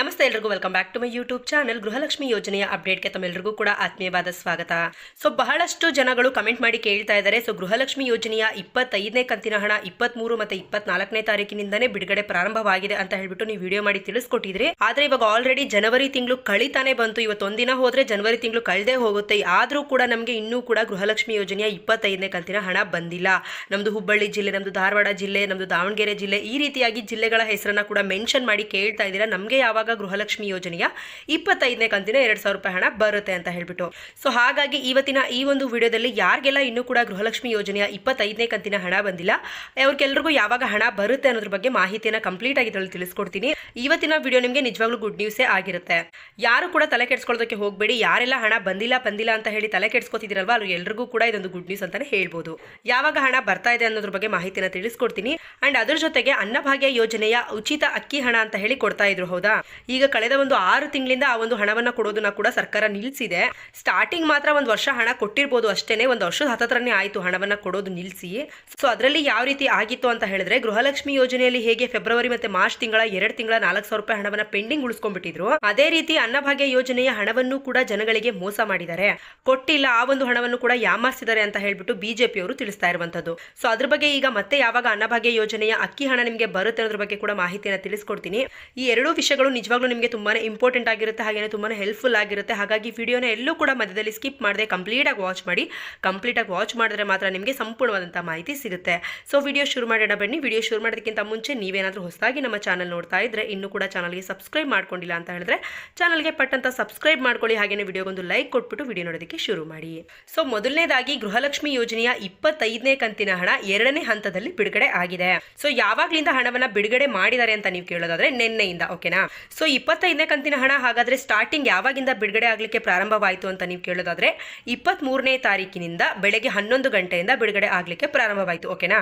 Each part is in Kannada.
ನಮಸ್ತೆ ಎಲ್ರಿಗೂ welcome back to my YouTube channel Gruhalakshmi ಯೋಜನೆಯ ಅಪ್ಡೇಟ್ಗೆ ತಮ್ಮೆಲ್ಲರಿಗೂ ಕೂಡ ಆತ್ಮೀಯವಾದ ಸ್ವಾಗತ. ಸೊ ಬಹಳಷ್ಟು ಜನಗಳು ಕಮೆಂಟ್ ಮಾಡಿ ಕೇಳ್ತಾ ಇದ್ದಾರೆ. ಸೊ ಗೃಹಲಕ್ಷ್ಮಿ ಯೋಜನೆಯ ಇಪ್ಪತ್ತೈದನೇ ಕಂತಿನ ಹಣ, ಇಪ್ಪತ್ಮೂರು ಮತ್ತೆ ಇಪ್ಪತ್ನಾಲ್ಕನೇ ತಾರೀಕಿನಿಂದನೇ ಬಿಡುಗಡೆ ಪ್ರಾರಂಭವಾಗಿದೆ ಅಂತ ಹೇಳ್ಬಿಟ್ಟು ನೀವು ವಿಡಿಯೋ ಮಾಡಿ ತಿಳಿಸ್ಕೊಟ್ಟಿದ್ರಿ. ಆದ್ರೆ ಇವಾಗ ಆಲ್ರೆಡಿ ಜನವರಿ ತಿಂಗಳು ಕಳಿತಾನೆ ಬಂತು. ಇವತ್ತೊಂದಿನ ಹೋದ್ರೆ ಜನವರಿ ತಿಂಗಳು ಕಳೆದೇ ಹೋಗುತ್ತೆ. ಆದ್ರೂ ಕೂಡ ನಮಗೆ ಇನ್ನೂ ಕೂಡ ಗೃಹಲಕ್ಷ್ಮಿ ಯೋಜನೆಯ ಇಪ್ಪತ್ತೈದನೇ ಕಂತಿನ ಹಣ ಬಂದಿಲ್ಲ. ನಮ್ದು ಹುಬ್ಬಳ್ಳಿ ಜಿಲ್ಲೆ, ನಮ್ದು ಧಾರವಾಡ ಜಿಲ್ಲೆ, ನಮ್ದು ದಾವಣಗೆರೆ ಜಿಲ್ಲೆ ಈ ರೀತಿಯಾಗಿ ಜಿಲ್ಲೆಗಳ ಹೆಸರನ್ನ ಕೂಡ ಮೆನ್ಷನ್ ಮಾಡಿ ಕೇಳ್ತಾ ಇದ್ದೀರಾ. ನಮಗೆ ಯಾವಾಗ ಗೃಹಲಕ್ಷ್ಮಿ ಯೋಜನೆಯ ಇಪ್ಪತ್ತೈದನೇ ಕಂತಿನ ಎರಡು ಸಾವಿರ ರೂಪಾಯಿ ಹಣ ಬರುತ್ತೆ ಅಂತ ಹೇಳ್ಬಿಟ್ಟು. ಸೊ ಹಾಗಾಗಿ ಇವತ್ತಿನ ಈ ಒಂದು ವಿಡಿಯೋದಲ್ಲಿ ಯಾರಿಗೆಲ್ಲ ಇನ್ನೂ ಕೂಡ ಗೃಹಲಕ್ಷ್ಮಿ ಯೋಜನೆಯ ಇಪ್ಪತ್ತೈದನೇ ಕಂತಿನ ಹಣ ಬಂದಿಲ್ಲ, ಅವ್ರಿಗೆಲ್ರಿಗೂ ಯಾವಾಗ ಹಣ ಬರುತ್ತೆ ಅನ್ನೋದ್ರ ಬಗ್ಗೆ ಮಾಹಿತಿಯನ್ನು ಕಂಪ್ಲೀಟ್ ಆಗಿ ಇದರಲ್ಲಿ ತಿಳಿಸ್ಕೊಡ್ತೀನಿ. ಇವತ್ತಿನ ವಿಡಿಯೋ ನಿಮಗೆ ನಿಜವಾಗ್ಲೂ ಗುಡ್ ನ್ಯೂಸೇ ಆಗಿರುತ್ತೆ. ಯಾರು ಕೂಡ ತಲೆ ಕೆಡ್ಸ್ಕೊಳ್ಳೋದಕ್ಕೆ ಹೋಗಬೇಡಿ, ಯಾರೆಲ್ಲ ಹಣ ಬಂದಿಲ್ಲ ಬಂದಿಲ್ಲ ಅಂತ ಹೇಳಿ ತಲೆ ಕೆಡ್ಸ್ಕೊತಿದ್ದೀರಲ್ವಾ, ಅವ್ರು ಎಲ್ರಿಗೂ ಕೂಡ ಇದೊಂದು ಗುಡ್ ನ್ಯೂಸ್ ಅಂತಾನೆ ಹೇಳ್ಬೋದು. ಯಾವಾಗ ಹಣ ಬರ್ತಾ ಇದೆ ಅನ್ನೋದ್ರ ಬಗ್ಗೆ ಮಾಹಿತಿನ ತಿಳಿಸ್ಕೊಡ್ತೀನಿ. ಅಂಡ್ ಅದ್ರ ಜೊತೆಗೆ ಅನ್ನಭಾಗ್ಯ ಯೋಜನೆಯ ಉಚಿತ ಅಕ್ಕಿ ಹಣ ಅಂತ ಹೇಳಿ ಕೊಡ್ತಾ ಇದ್ರು, ಹೌದಾ? ಈಗ ಕಳೆದ ಒಂದು ಆರು ತಿಂಗಳಿಂದ ಆ ಒಂದು ಹಣವನ್ನ ಕೊಡೋದನ್ನ ಕೂಡ ಸರ್ಕಾರ ನಿಲ್ಲಿಸಿದೆ ಸ್ಟಾರ್ಟಿಂಗ್ ಮಾತ್ರ ಒಂದು ವರ್ಷ ಹಣ ಕೊಟ್ಟಿರ್ಬೋದು ಅಷ್ಟೇನೆ, ಒಂದು ವರ್ಷದ ಹತ್ತತ್ರನೇ ಆಯ್ತು ಹಣವನ್ನ ಕೊಡೋದು ನಿಲ್ಲಿಸಿ ಸೊ ಅದರಲ್ಲಿ ಯಾವ ರೀತಿ ಆಗಿತ್ತು ಅಂತ ಹೇಳಿದ್ರೆ, ಗೃಹಲಕ್ಷ್ಮಿ ಯೋಜನೆಯಲ್ಲಿ ಹೇಗೆ ಫೆಬ್ರವರಿ ಮತ್ತೆ ಮಾರ್ಚ್ ತಿಂಗಳ ಎರಡು ತಿಂಗಳ ನಾಲ್ಕು ಸಾವಿರ ರೂಪಾಯಿ ಹಣವನ್ನ ಪೆಂಡಿಂಗ್ ಉಳಿಸ್ಕೊಂಡ್ಬಿಟ್ಟಿದ್ರು, ಅದೇ ರೀತಿ ಅನ್ನಭಾಗ್ಯ ಯೋಜನೆಯ ಹಣವನ್ನು ಕೂಡ ಜನಗಳಿಗೆ ಮೋಸ ಮಾಡಿದ್ದಾರೆ. ಕೊಟ್ಟಿಲ್ಲ, ಆ ಒಂದು ಹಣವನ್ನು ಕೂಡ ಯಾಮಾರಿಸಿದ್ದಾರೆ ಅಂತ ಹೇಳ್ಬಿಟ್ಟು ಬಿಜೆಪಿ ಅವರು ತಿಳಿಸ್ತಾ ಇರುವಂತದ್ದು ಸೊ ಅದ್ರ ಬಗ್ಗೆ ಈಗ ಮತ್ತೆ ಯಾವಾಗ ಅನ್ನಭಾಗ್ಯ ಯೋಜನೆಯ ಅಕ್ಕಿ ಹಣ ನಿಮಗೆ ಬರುತ್ತೆ ಅನ್ನೋದ್ರ ಬಗ್ಗೆ ಕೂಡ ಮಾಹಿತಿಯನ್ನು ತಿಳಿಸ್ಕೊಡ್ತೀನಿ. ಈ ಎರಡೂ ವಿಷಯಗಳು ನಿಜವಾಗ್ಲೂ ನಿಮಗೆ ತುಂಬಾ ಇಂಪಾರ್ಟೆಂಟ್ ಆಗಿರುತ್ತೆ ಹಾಗೆ ತುಂಬಾನೇ ಹೆಲ್ಪ್ಫುಲ್ ಆಗಿರುತ್ತೆ. ಹಾಗಾಗಿ ವಿಡಿಯೋನ ಎಲ್ಲೂ ಕೂಡ ಮಧ್ಯದಲ್ಲಿ ಸ್ಕಿಪ್ ಮಾಡದೆ ಕಂಪ್ಲೀಟ್ ಆಗಿ ವಾಚ್ ಮಾಡಿ. ಕಂಪ್ಲೀಟ್ ಆಗಿ ವಾಚ್ ಮಾಡಿದ್ರೆ ಮಾತ್ರ ನಿಮಗೆ ಸಂಪೂರ್ಣವಾದಂಥ ಮಾಹಿತಿ ಸಿಗುತ್ತೆ. ಸೊ ವಿಡಿಯೋ ಶುರು ಮಾಡೋಣ ಬನ್ನಿ. ವಿಡಿಯೋ ಶುರು ಮಾಡೋದಕ್ಕಿಂತ ಮುಂಚೆ ನೀವೇನಾದರೂ ಹೊಸದಾಗಿ ನಮ್ಮ ಚಾನಲ್ ನೋಡ್ತಾ ಇದ್ರೆ ಇನ್ನೂ ಕೂಡ ಚಾನಲ್ಗೆ ಸಬ್ಸ್ಕ್ರೈಬ್ ಮಾಡ್ಕೊಂಡಿಲ್ಲ ಅಂತ ಹೇಳಿದ್ರೆ ಚಾನಲ್ಗೆ ಪಟ್ಟಂತ ಸಬ್ಸ್ಕ್ರೈಬ್ ಮಾಡ್ಕೊಳ್ಳಿ. ಹಾಗೆಯೇ ವಿಡಿಯೋಗೊಂದು ಲೈಕ್ ಕೊಟ್ಬಿಟ್ಟು ವಿಡಿಯೋ ನೋಡೋದಕ್ಕೆ ಶುರು ಮಾಡಿ. ಸೊ ಮೊದಲನೇದಾಗಿ ಗೃಹಲಕ್ಷ್ಮಿ ಯೋಜನೆಯ ಇಪ್ಪತ್ತೈದನೇ ಕಂತಿನ ಹಣ ಎರಡನೇ ಹಂತದಲ್ಲಿ ಬಿಡುಗಡೆ ಆಗಿದೆ. ಸೊ ಯಾವಾಗ್ಲಿಂದ ಹಣವನ್ನ ಬಿಡುಗಡೆ ಮಾಡಿದ್ದಾರೆ ಅಂತ ನೀವು ಕೇಳೋದಾದ್ರೆ ನಿನ್ನೆಯಿಂದ ಓಕೆನಾ ಸೊ ಇಪ್ಪತ್ತೈದನೇ ಕಂತಿನ ಹಣ ಹಾಗಾದರೆ ಸ್ಟಾರ್ಟಿಂಗ್ ಯಾವಾಗಿಂದ ಬಿಡುಗಡೆ ಆಗಲಿಕ್ಕೆ ಪ್ರಾರಂಭವಾಯಿತು ಅಂತ ನೀವು ಕೇಳೋದಾದರೆ ಇಪ್ಪತ್ತ್ ಮೂರನೇ ತಾರೀಕಿನಿಂದ ಬೆಳಗ್ಗೆ ಹನ್ನೊಂದು ಗಂಟೆಯಿಂದ ಬಿಡುಗಡೆ ಆಗಲಿಕ್ಕೆ ಪ್ರಾರಂಭವಾಯಿತು ಓಕೆನಾ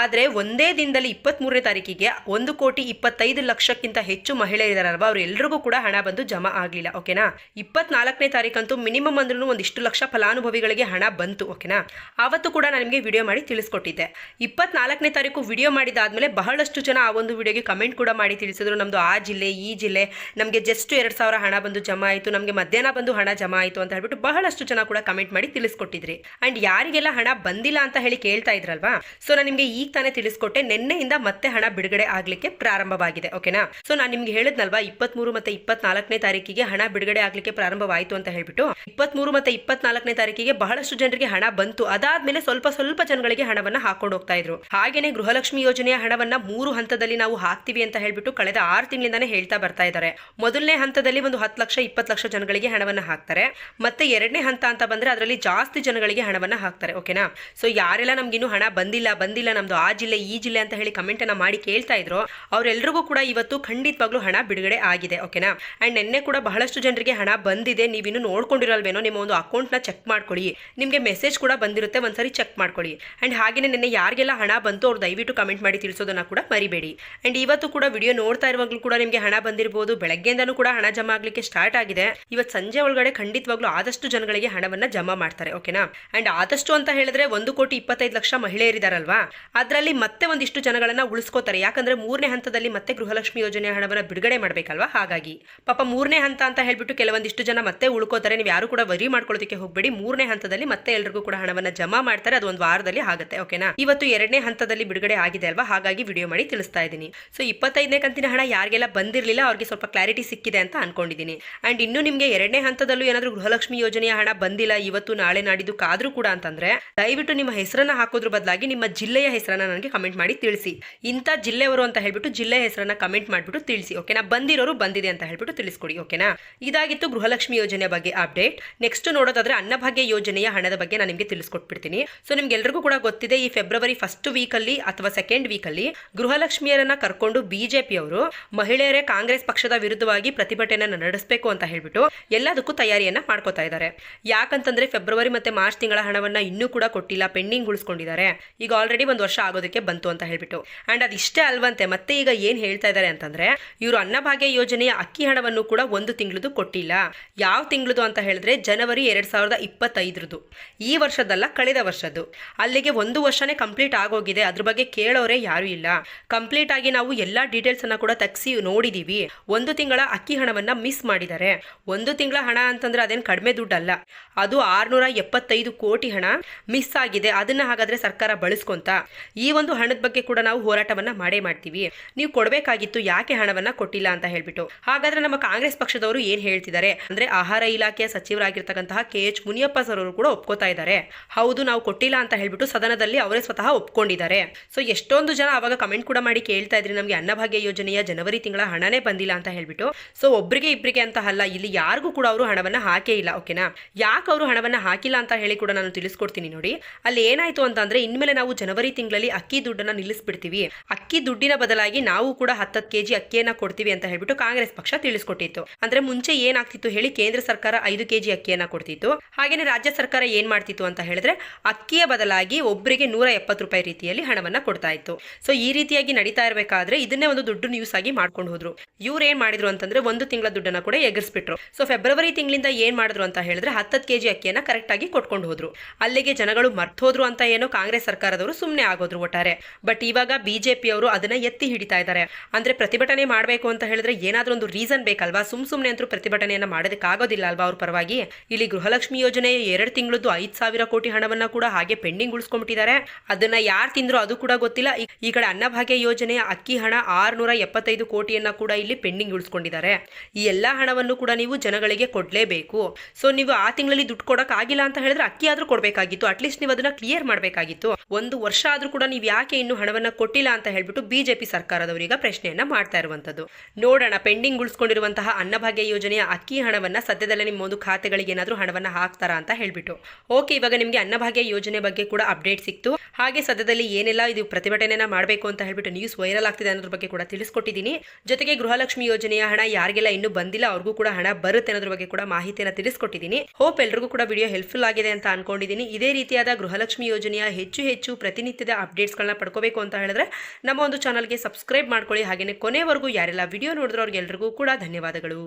ಆದರೆ ಒಂದೇ ದಿನದಲ್ಲಿ ಇಪ್ಪತ್ತ್ಮೂರನೇ ತಾರೀಕಿಗೆ ಒಂದು ಕೋಟಿ ಇಪ್ಪತ್ತೈದು ಲಕ್ಷಕ್ಕಿಂತ ಹೆಚ್ಚು ಮಹಿಳೆಯರಿದಾರಲ್ವಾ ಅವ್ರು ಎಲ್ರಿಗೂ ಕೂಡ ಹಣ ಬಂದು ಜಮಾ ಆಗಲಿಲ್ಲ, ಓಕೆನಾ? ಇಪ್ಪತ್ನಾಲ್ಕನೇ ತಾರೀಕಂತೂ ಮಿನಿಮಮ್ ಅಂದ್ರೂ ಒಂದಿಷ್ಟು ಲಕ್ಷ ಫಲಾನುಭವಿಗಳಿಗೆ ಹಣ ಬಂತು, ಓಕೆನಾ? ಆವತ್ತು ಕೂಡ ನಾನು ನಿಮಗೆ ವಿಡಿಯೋ ಮಾಡಿ ತಿಳಿಸ್ಕೊಟ್ಟಿದ್ದೆ. ಇಪ್ಪತ್ನಾಲ್ಕನೇ ತಾರೀಕು ವಿಡಿಯೋ ಮಾಡಿದಾದ್ಮೇಲೆ ಬಹಳಷ್ಟು ಜನ ಆ ಒಂದು ವಿಡಿಯೋಗೆ ಕಮೆಂಟ್ ಕೂಡ ಮಾಡಿ ತಿಳಿಸಿದ್ರು. ನಮ್ಮದು ಆ ಜಿಲ್ಲೆ, ಈ ಜಿಲ್ಲೆ, ನಮಗೆ ಜಸ್ಟ್ ಎರಡು ಸಾವಿರ ಹಣ ಬಂದು ಜಮಾ ಆಯಿತು, ನಮಗೆ ಮಧ್ಯಾಹ್ನ ಬಂದು ಹಣ ಜಮಾ ಆಯಿತು ಅಂತ ಹೇಳ್ಬಿಟ್ಟು ಬಹಳಷ್ಟು ಜನ ಕೂಡ ಕಮೆಂಟ್ ಮಾಡಿ ತಿಳಿಸ್ಕೊಟ್ಟಿದ್ರಿ. ಅಂಡ್ ಯಾರಿಗೆಲ್ಲ ಹಣ ಬಂದಿಲ್ಲ ಅಂತ ಹೇಳಿ ಕೇಳ್ತಾ ಇದ್ರಲ್ವಾ? ಸೊ, ನಾನು ನಿಮಗೆ ಈಗ ತಾನೇ ತಿಳಿಸ್ಕೊಟ್ಟೆ, ನಿನ್ನೆಯಿಂದ ಮತ್ತೆ ಹಣ ಬಿಡುಗಡೆ ಆಗ್ಲಿಕ್ಕೆ ಪ್ರಾರಂಭವಾಗಿದೆ ಓಕೆನಾ ಸೊ ನಾನು ನಿಮ್ಗೆ ಹೇಳಿದ್ನಲ್ವಾ, ಇಪ್ಪತ್ಮೂರು ಮತ್ತೆ ಇಪ್ಪತ್ನಾಲ್ಕನೇ ತಾರೀಕಿಗೆ ಹಣ ಬಿಡುಗಡೆ ಆಗ್ಲಿಕ್ಕೆ ಪ್ರಾರಂಭವಾಯಿತು ಅಂತ ಹೇಳ್ಬಿಟ್ಟು, ಇಪ್ಪತ್ಮೂರು ಮತ್ತೆ ಇಪ್ಪತ್ನಾಲ್ಕನೇ ತಾರೀಕಿಗೆ ಬಹಳಷ್ಟು ಜನರಿಗೆ ಹಣ ಬಂತು, ಅದಾದ್ಮೇಲೆ ಸ್ವಲ್ಪ ಸ್ವಲ್ಪ ಜನಗಳಿಗೆ ಹಣವನ್ನ ಹಾಕೊಂಡು ಹೋಗ್ತಾ ಇದ್ರು. ಹಾಗೇನೆ ಗೃಹಲಕ್ಷ್ಮಿ ಯೋಜನೆಯ ಹಣವನ್ನ ಮೂರು ಹಂತದಲ್ಲಿ ನಾವು ಹಾಕ್ತಿವಿ ಅಂತ ಹೇಳ್ಬಿಟ್ಟು ಕಳೆದ ಆರು ತಿಂಗಳಿಂದಾನೇ ಹೇಳ್ತಾ ಬರ್ತಾ ಇದ್ದಾರೆ. ಮೊದಲನೇ ಹಂತದಲ್ಲಿ ಒಂದು ಹತ್ತು ಲಕ್ಷ, ಇಪ್ಪತ್ತು ಲಕ್ಷ ಜನಗಳಿಗೆ ಹಣವನ್ನ ಹಾಕ್ತಾರೆ. ಮತ್ತೆ ಎರಡನೇ ಹಂತ ಅಂತ ಬಂದ್ರೆ, ಅದರಲ್ಲಿ ಜಾಸ್ತಿ ಜನಗಳಿಗೆ ಹಣವನ್ನ ಹಾಕ್ತಾರೆ ಓಕೆನಾ ಸೊ ಯಾರೆಲ್ಲ ನಮ್ಗಿನ್ನೂ ಹಣ ಬಂದಿಲ್ಲ ಬಂದಿಲ್ಲ ನಮ್ದು ಆ ಜಿಲ್ಲೆ, ಈ ಜಿಲ್ಲೆ ಅಂತ ಹೇಳಿ ಕಮೆಂಟನ್ನು ಮಾಡಿ ಕೇಳ್ತಾ ಇದ್ರು. ಅವರೆಲ್ಲರಿಗೂ ಕೂಡ ಇವತ್ತು ಖಂಡಿತವಾಗ್ಲೂ ಹಣ ಬಿಡುಗಡೆ ಆಗಿದೆ ಓಕೆನಾ ಅಂಡ್ ನಿನ್ನೆ ಕೂಡ ಬಹಳಷ್ಟು ಜನರಿಗೆ ಹಣ ಬಂದಿದೆ, ನೀವಿನ್ನು ನೋಡ್ಕೊಂಡಿರಲ್ವೇನೋ ನಿಮ್ಮ ಒಂದು ಅಕೌಂಟ್ನ ಚೆಕ್ ಮಾಡ್ಕೊಳ್ಳಿ. ನಿಮಗೆ ಮೆಸೇಜ್ ಕೂಡ ಬಂದಿರುತ್ತೆ, ಒಂದ್ಸರಿ ಚೆಕ್ ಮಾಡ್ಕೊಳ್ಳಿ. ಅಂಡ್ ಹಾಗೆಯೇ ನಿನ್ನೆ ಯಾರಿಗೆಲ್ಲ ಹಣ ಬಂತು ಅವ್ರು ದಯವಿಟ್ಟು ಕಮೆಂಟ್ ಮಾಡಿ ತಿಳಿಸೋದನ್ನ ಕೂಡ ಮರಿಬೇಡಿ. ಅಂಡ್ ಇವತ್ತು ಕೂಡ ವಿಡಿಯೋ ನೋಡ್ತಾ ಇರುವಾಗಲೂ ಕೂಡ ನಿಮಗೆ ಹಣ ಬಂದಿರಬಹುದು ಬೆಳಗ್ಗೆಯಿಂದನೂ ಕೂಡ ಹಣ ಜಮಾ ಆಗ್ಲಿಕ್ಕೆ ಸ್ಟಾರ್ಟ್ ಆಗಿದೆ. ಇವತ್ತು ಸಂಜೆ ಒಳಗಡೆ ಖಂಡಿತವಾಗ್ಲೂ ಆದಷ್ಟು ಜನಗಳಿಗೆ ಹಣವನ್ನ ಜಮಾ ಮಾಡ್ತಾರೆ ಓಕೆನಾ ಅಂಡ್ ಆದಷ್ಟು ಅಂತ ಹೇಳಿದ್ರೆ ಒಂದು ಕೋಟಿ ಇಪ್ಪತ್ತೈದು ಲಕ್ಷ ಮಹಿಳೆಯರಿದಾರಲ್ವಾ? ಅದರಲ್ಲಿ ಮತ್ತೆ ಒಂದಿಷ್ಟು ಜನಗಳನ್ನ ಉಳಿಸ್ಕೋತಾರೆ. ಯಾಕಂದ್ರೆ ಮೂರನೇ ಹಂತದಲ್ಲಿ ಮತ್ತೆ ಗೃಹಲಕ್ಷ್ಮಿ ಯೋಜನೆ ಹಣವನ್ನ ಬಿಡುಗಡೆ ಮಾಡಬೇಕಲ್ವಾ? ಹಾಗಾಗಿ. ಪಾಪ ಮೂರನೇ ಹಂತ ಅಂತ ಹೇಳ್ಬಿಟ್ಟು ಕೆಲವೊಂದಿಷ್ಟು ಜನ ಮತ್ತೆ ಉಳ್ಕೋತಾರೆ. ನೀವು ಯಾರು ಕೂಡ ವರಿ ಮಾಡ್ಕೊಳ್ಳೋದಕ್ಕೆ ಹೋಗಬೇಡಿ. ಮೂರನೇ ಹಂತದಲ್ಲಿ ಮತ್ತೆ ಎಲ್ರಿಗೂ ಕೂಡ ಹಣವನ್ನ ಜಮಾ ಮಾಡ್ತಾರೆ. ಅದು ಒಂದು ವಾರದಲ್ಲಿ ಆಗುತ್ತೆ, ಓಕೆನಾ? ಇವತ್ತು ಎರಡನೇ ಹಂತದಲ್ಲಿ ಬಿಡುಗಡೆ ಆಗಿದೆ ಅಲ್ವಾ? ಹಾಗಾಗಿ ವಿಡಿಯೋ ಮಾಡಿ ತಿಳಿಸ್ತಾ ಇದ್ದೀನಿ. ಸೊ, ಇಪ್ಪತ್ತೈದನೇ ಕಂತಿನ ಹಣ ಯಾರಿಗೆಲ್ಲ ಬಂದಿರಲಿಲ್ಲ, ಅವ್ರಿಗೆ ಸ್ವಲ್ಪ ಕ್ಲಾರಿಟಿ ಸಿಕ್ಕಿದೆ ಅಂತ ಅನ್ಕೊಂಡಿದ್ದೀನಿ. ಅಂಡ್ ಇನ್ನು ನಿಮಗೆ ಎರಡನೇ ಹಂತದಲ್ಲೂ ಏನಾದರೂ ಗೃಹಲಕ್ಷ್ಮಿ ಯೋಜನೆಯ ಹಣ ಬಂದಿಲ್ಲ, ಇವತ್ತು ನಾಳೆ ನಾಡಿದ್ದು ಕಾದ್ರೂ ಕೂಡ ಅಂತಂದ್ರೆ, ದಯವಿಟ್ಟು ನಿಮ್ಮ ಹೆಸರನ್ನ ಹಾಕೋದ್ರ ಬದಲಾಗಿ ನಿಮ್ಮ ಜಿಲ್ಲೆಯ ಹೆಸರನ್ನ ನನಗೆ ಕಮೆಂಟ್ ಮಾಡಿ ತಿಳಿಸಿ. ಇಂಥ ಜಿಲ್ಲೆಯವರು ಅಂತ ಹೇಳ್ಬಿಟ್ಟು ಜಿಲ್ಲೆ ಹೆಸರನ್ನ ಕಮೆಂಟ್ ಮಾಡಿಬಿಟ್ಟು ತಿಳಿಸಿ ಓಕೆನಾ ಬಂದಿರೋರು ಬಂದಿದೆ ಅಂತ ಹೇಳ್ಬಿಟ್ಟು ತಿಳಿಸ್ಕೊಡಿ ಓಕೆನಾ ಇದಾಗಿತ್ತು ಗೃಹಲಕ್ಷ್ಮಿ ಯೋಜನೆ ಬಗ್ಗೆ ಅಪ್ಡೇಟ್ ನೆಕ್ಸ್ಟ್ ನೋಡೋದಾದ್ರೆ ಅನ್ನಭಾಗ್ಯ ಯೋಜನೆಯ ಹಣದ ಬಗ್ಗೆ ನಾನು ನಿಮಗೆ ತಿಳಿಸ್ಕೊಟ್ಬಿಡ್ತೀನಿ. ಸೊ ನಿಮ್ಗೆಲ್ರಿಗೂ ಕೂಡ ಗೊತ್ತಿದೆ, ಈ ಫೆಬ್ರವರಿ ಫಸ್ಟ್ ವೀಕಲ್ಲಿ ಅಥವಾ ಸೆಕೆಂಡ್ ವೀಕಲ್ಲಿ ಗೃಹಲಕ್ಷ್ಮಿಯರನ್ನ ಕರ್ಕೊಂಡು ಬಿಜೆಪಿ ಅವರು ಮಹಿಳೆಯರೇ ಕಾಂಗ್ರೆಸ್ ಪಕ್ಷದ ವಿರುದ್ಧವಾಗಿ ಪ್ರತಿಭಟನೆಯನ್ನು ನಡೆಸಬೇಕು ಅಂತ ಹೇಳ್ಬಿಟ್ಟು ಎಲ್ಲದಕ್ಕೂ ತಯಾರಿಯನ್ನ ಮಾಡ್ಕೋತಾ ಇದ್ದಾರೆ. ಯಾಕಂತಂದ್ರೆ ಫೆಬ್ರವರಿ ಮತ್ತೆ ಮಾರ್ಚ್ ತಿಂಗಳ ಹಣವನ್ನ ಇನ್ನೂ ಕೂಡ ಕೊಟ್ಟಿಲ್ಲ ಪೆಂಡಿಂಗ್ ಉಳಿಸ್ಕೊಂಡಿದ್ದಾರೆ. ಈಗ ಆಲ್ರೆಡಿ ಒಂದು ವರ್ಷ ಆಗೋದಕ್ಕೆ ಬಂತು ಅಂತ ಹೇಳ್ಬಿಟ್ಟು. ಅಂಡ್ ಅದಿಷ್ಟೇ ಅಲ್ವಂತೆ, ಮತ್ತೆ ಈಗ ಏನ್ ಹೇಳ್ತಾ ಇದ್ದಾರೆ ಅಂತಂದ್ರೆ, ಇವರು ಅನ್ನಭಾಗ್ಯ ಯೋಜನೆಯ ಅಕ್ಕಿ ಹಣವನ್ನು ಕೂಡ ಒಂದು ತಿಂಗಳದು ಕೊಟ್ಟಿಲ್ಲ. ಯಾವ ತಿಂಗಳದು ಅಂತ ಹೇಳಿದ್ರೆ ಜನವರಿ ಎರಡ್ ಸಾವಿರದ ಇಪ್ಪತ್ತೈದರದು. ಈ ವರ್ಷದಲ್ಲ ಕಳೆದ ವರ್ಷದ್ದು. ಅಲ್ಲಿಗೆ ಒಂದು ವರ್ಷನೇ ಕಂಪ್ಲೀಟ್ ಆಗೋಗಿದೆ. ಅದ್ರ ಬಗ್ಗೆ ಕೇಳೋರೆ ಯಾರು ಇಲ್ಲ. ಕಂಪ್ಲೀಟ್ ಆಗಿ ನಾವು ಎಲ್ಲಾ ಡೀಟೇಲ್ಸ್ ಅನ್ನ ಕೂಡ ತೆಗ್ಸಿ ನೋಡಿದೀವಿ. ಒಂದು ತಿಂಗಳ ಅಕ್ಕಿ ಹಣವನ್ನ ಮಿಸ್ ಮಾಡಿದ್ದಾರೆ. ಒಂದು ತಿಂಗಳ ಹಣ ಅಂತಂದ್ರೆ ಅದೇನು ಕಡಿಮೆ ದುಡ್ಡಲ್ಲ. ಅದು ಆರ್ನೂರ ಎಪ್ಪತ್ತೈದು ಕೋಟಿ ಹಣ ಮಿಸ್ ಆಗಿದೆ. ಅದನ್ನ ಹಾಗಾದ್ರೆ ಸರ್ಕಾರ ಬಳಸ್ಕೊಂತ. ಈ ಒಂದು ಹಣದ ಬಗ್ಗೆ ಕೂಡ ನಾವು ಹೋರಾಟವನ್ನ ಮಾಡೇ ಮಾಡ್ತೀವಿ. ನೀವು ಕೊಡಬೇಕಾಗಿತ್ತು ಯಾಕೆ ಹಣವನ್ನ ಕೊಟ್ಟಿಲ್ಲ ಅಂತ ಹೇಳ್ಬಿಟ್ಟು. ಹಾಗಾದ್ರೆ ನಮ್ಮ ಕಾಂಗ್ರೆಸ್ ಪಕ್ಷದವರು ಏನ್ ಹೇಳ್ತಿದ್ದಾರೆ? ಅಂದ್ರೆ ಆಹಾರ ಇಲಾಖೆಯ ಸಚಿವರಾಗಿರ್ತಕ್ಕಂತಹ ಕೆ ಎಚ್ ಮುನಿಯಪ್ಪ ಸರ್ ಅವರು ಕೂಡ ಒಪ್ಕೋತಾ ಇದ್ದಾರೆ. ಹೌದು, ನಾವು ಕೊಟ್ಟಿಲ್ಲ ಅಂತ ಹೇಳ್ಬಿಟ್ಟು ಸದನದಲ್ಲಿ ಅವರೇ ಸ್ವತಃ ಒಪ್ಕೊಂಡಿದ್ದಾರೆ. ಸೊ ಎಷ್ಟೊಂದು ಜನ ಅವಾಗ ಕಮೆಂಟ್ ಕೂಡ ಮಾಡಿ ಕೇಳ್ತಾ ಇದ್ರಿ, ನಮಗೆ ಅನ್ನಭಾಗ್ಯ ಯೋಜನೆಯ ಜನವರಿ ತಿಂಗಳ ಹಣನೇ ಬಂದಿಲ್ಲ ಅಂತ ಹೇಳ್ಬಿಟ್ಟು. ಸೊ ಒಬ್ರಿಗೆ ಇಬ್ಬರಿಗೆ ಅಂತ ಅಲ್ಲ, ಇಲ್ಲಿ ಯಾರಿಗೂ ಕೂಡ ಅವರು ಹಣವನ್ನ ಹಾಕೇ ಇಲ್ಲ ಓಕೆನಾ ಯಾಕೆ ಅವರು ಹಣವನ್ನ ಹಾಕಿಲ್ಲ ಅಂತ ಹೇಳಿ ಕೂಡ ನಾನು ತಿಳಿಸ್ಕೊಡ್ತೀನಿ ನೋಡಿ. ಅಲ್ಲಿ ಏನಾಯ್ತು ಅಂತಂದ್ರೆ, ಇನ್ಮೇಲೆ ನಾವು ಜನವರಿ ತಿಂಗಳಲ್ಲಿ ಅಕ್ಕಿ ದುಡ್ಡನ್ನ ನಿಲ್ಲಿಸ್ಬಿಡ್ತೀವಿ. ಅಕ್ಕಿ ದುಡ್ಡಿನ ಬದಲಾಗಿ ನಾವು ಕೂಡ ಹತ್ತತ್ತು ಕೆಜಿ ಅಕ್ಕಿಯನ್ನ ಕೊಡ್ತೀವಿ ಅಂತ ಹೇಳ್ಬಿಟ್ಟು ಕಾಂಗ್ರೆಸ್ ಪಕ್ಷ ತಿಳಿಸ್ಕೊಟ್ಟಿತ್ತು. ಅಂದ್ರೆ ಮುಂಚೆ ಏನಾಗ್ತಿತ್ತು ಹೇಳಿ ಕೇಂದ್ರ ಸರ್ಕಾರ ಐದು ಕೆಜಿ ಅಕ್ಕಿಯನ್ನ ಕೊಡ್ತಿತ್ತು. ಹಾಗೇನೆ ರಾಜ್ಯ ಸರ್ಕಾರ ಏನ್ ಮಾಡ್ತಿತ್ತು ಅಂತ ಹೇಳಿದ್ರೆ ಅಕ್ಕಿಯ ಬದಲಾಗಿ ಒಬ್ಬರಿಗೆ ನೂರ ಎಪ್ಪತ್ತು ರೂಪಾಯಿ ರೀತಿಯಲ್ಲಿ ಹಣವನ್ನ ಕೊಡ್ತಾ ಇತ್ತು. ಸೊ ಈ ರೀತಿಯಾಗಿ ನಡೀತಾ ಇರಬೇಕಾದ್ರೆ ಇದನ್ನೇ ಒಂದು ದುಡ್ಡು ನ್ಯೂಸ್ ಆಗಿ ಮಾಡ್ಕೊಂಡು ಹೋದ್ರು. ಇವ್ರು ಏನ್ ಮಾಡಿದ್ರು ಅಂತಂದ್ರೆ ಒಂದು ತಿಂಗಳ ದುಡ್ಡನ್ನ ಕೂಡ ಎಗರಿಸ್ಬಿಟ್ರು. ಸೊ ಫೆಬ್ರವರಿ ತಿಂಗಳಿಂದ ಏನ್ ಮಾಡಿದ್ರು ಅಂತ ಹೇಳಿದ್ರೆ ಹತ್ತತ್ತು ಕೆಜಿ ಅಕ್ಕಿಯನ್ನ ಕರೆಕ್ಟ್ ಆಗಿ ಕೊಟ್ಕೊಂಡು ಹೋದ್ರು. ಅಲ್ಲಿಗೆ ಜನಗಳು ಮರ್ತೋದ್ರು ಅಂತ ಏನೋ ಕಾಂಗ್ರೆಸ್ ಸರ್ಕಾರದವರು ಸುಮ್ಮನೆ ಆಗೋದ್ರು ಒಟ್ಟಾರೆ. ಬಟ್ ಇವಾಗ ಬಿಜೆಪಿ ಅವರು ಅದನ್ನ ಎತ್ತಿ ಹಿಡಿತಾ ಇದ್ದಾರೆ. ಅಂದ್ರೆ ಪ್ರತಿಭಟನೆ ಮಾಡಬೇಕು ಅಂತ ಹೇಳಿದ್ರೆ ಏನಾದ್ರೂ ಒಂದು ರೀಸನ್ ಬೇಕಲ್ವಾ? ಸುಮ್ ಸುಮ್ನೆ ಅಂತೂ ಪ್ರತಿಭಟನೆಯನ್ನ ಮಾಡೋದಕ್ಕಾಗೋದಿಲ್ಲ ಅಲ್ವಾ ಅವ್ರ ಪರವಾಗಿ? ಇಲ್ಲಿ ಗೃಹಲಕ್ಷ್ಮಿ ಯೋಜನೆಯ ಎರಡು ತಿಂಗಳದ್ದು ಐದ್ ಸಾವಿರ ಕೋಟಿ ಹಣವನ್ನ ಕೂಡ ಹಾಗೆ ಪೆಂಡಿಂಗ್ ಉಳಿಸ್ಕೊಂಡ್ಬಿಟ್ಟಿದ್ದಾರೆ ಅದನ್ನ ಯಾರು ತಿಂದ್ರು ಅದು ಕೂಡ ಗೊತ್ತಿಲ್ಲ. ಈ ಕಡೆ ಅನ್ನಭಾಗ್ಯ ಯೋಜನೆಯ ಅಕ್ಕಿ ಹಣ ಆರ್ನೂರ ಎಪ್ಪತ್ತೈದು ಕೋಟಿಯನ್ನ ಕೂಡ ಇಲ್ಲಿ ಪೆಂಡಿಂಗ್ ಉಳಿಸ್ಕೊಂಡಿದ್ದಾರೆ. ಈ ಎಲ್ಲಾ ಹಣವನ್ನು ಕೂಡ ನೀವು ಜನಗಳಿಗೆ ಕೊಡ್ಲೇಬೇಕು. ಸೊ ನೀವು ಆ ತಿಂಗಳಲ್ಲಿ ದುಡ್ಡು ಕೊಡಕ್ ಆಗಿಲ್ಲ ಅಂತ ಹೇಳಿದ್ರೆ ಅಕ್ಕಿ ಆದ್ರೂ ಕೊಡ್ಬೇಕಾಗಿತ್ತು. ಅಟ್ಲೀಸ್ಟ್ ನೀವು ಅದನ್ನ ಕ್ಲಿಯರ್ ಮಾಡಬೇಕಾಗಿತ್ತು. ಒಂದು ವರ್ಷ ಆದ್ರೂ ಕೂಡ ನೀವು ಯಾಕೆ ಇನ್ನು ಹಣವನ್ನ ಕೊಟ್ಟಿಲ್ಲ ಅಂತ ಹೇಳ್ಬಿಟ್ಟು ಬಿಜೆಪಿ ಸರ್ಕಾರದವರೀಗ ಪ್ರಶ್ನೆಯನ್ನ ಮಾಡ್ತಾ ಇರುವಂತದ್ದು. ನೋಡೋಣ, ಪೆಂಡಿಂಗ್ ಉಳಿಸ್ಕೊಂಡಿರುವಂತಹ ಅನ್ನಭಾಗ್ಯ ಯೋಜನೆಯ ಅಕ್ಕಿ ಹಣವನ್ನ ಸದ್ಯದಲ್ಲೇ ನಿಮ್ಮ ಒಂದು ಖಾತೆಗಳಿಗೆ ಏನಾದ್ರೂ ಹಣವನ್ನ ಹಾಕ್ತಾರಾ ಅಂತ ಹೇಳ್ಬಿಟ್ಟು. ಓಕೆ, ಇವಾಗ ನಿಮಗೆ ಅನ್ನಭಾಗ್ಯ ಯೋಜನೆ ಬಗ್ಗೆ ಕೂಡ ಅಪ್ಡೇಟ್ ಸಿಕ್ತು. ಹಾಗೆ ಸದ್ಯದಲ್ಲಿ ಏನೆಲ್ಲ ಇದು ಪ್ರತಿಭಟನೆನ ಮಾಡಬೇಕು ಅಂತ ಹೇಳ್ಬಿಟ್ಟು ನ್ಯೂಸ್ ವೈರಲ್ ಆಗ್ತಿದೆ ಅನ್ನೋದ್ರ ಬಗ್ಗೆ ಕೂಡ ತಿಳಿಸ್ಕೊಟ್ಟಿದ್ದೀನಿ. ಜೊತೆಗೆ ಗೃಹಲಕ್ಷ್ಮಿ ಯೋಜನೆಯ ಹಣ ಯಾರಿಗೆಲ್ಲ ಇನ್ನೂ ಬಂದಿಲ್ಲ, ಅವ್ರಿಗೂ ಕೂಡ ಹಣ ಬರುತ್ತೆ ಅನ್ನೋದ್ರ ಬಗ್ಗೆ ಕೂಡ ಮಾಹಿತಿಯನ್ನ ತಿಳಿಸ್ಕೊಟ್ಟಿದ್ದೀನಿ. ಹೋಪ್ ಎಲ್ರಿಗೂ ಕೂಡ ವಿಡಿಯೋ ಹೆಲ್ಪ್ಫುಲ್ ಆಗಿದೆ ಅಂತ ಅನ್ಕೊಂಡಿದ್ದೀನಿ. ಇದೇ ರೀತಿಯಾದ ಗೃಹಲಕ್ಷ್ಮಿ ಯೋಜನೆಯ ಹೆಚ್ಚು ಹೆಚ್ಚು ಪ್ರತಿನಿತ್ಯದ ಅಪ್ಡೇಟ್ಸ್ಗಳನ್ನ ಪಡ್ಕೋಬೇಕು ಅಂತ ಹೇಳಿದ್ರೆ ನಮ್ಮ ಒಂದು ಚಾನಲ್ಗೆ ಸಬ್ಸ್ಕ್ರೈಬ್ ಮಾಡ್ಕೊಳ್ಳಿ. ಹಾಗೆಯೇ ಕೊನೆವರೆಗೂ ಯಾರೆಲ್ಲ ವಿಡಿಯೋ ನೋಡಿದ್ರು ಅವ್ರಿಗೆಲ್ರಿಗೂ ಕೂಡ ಧನ್ಯವಾದಗಳು.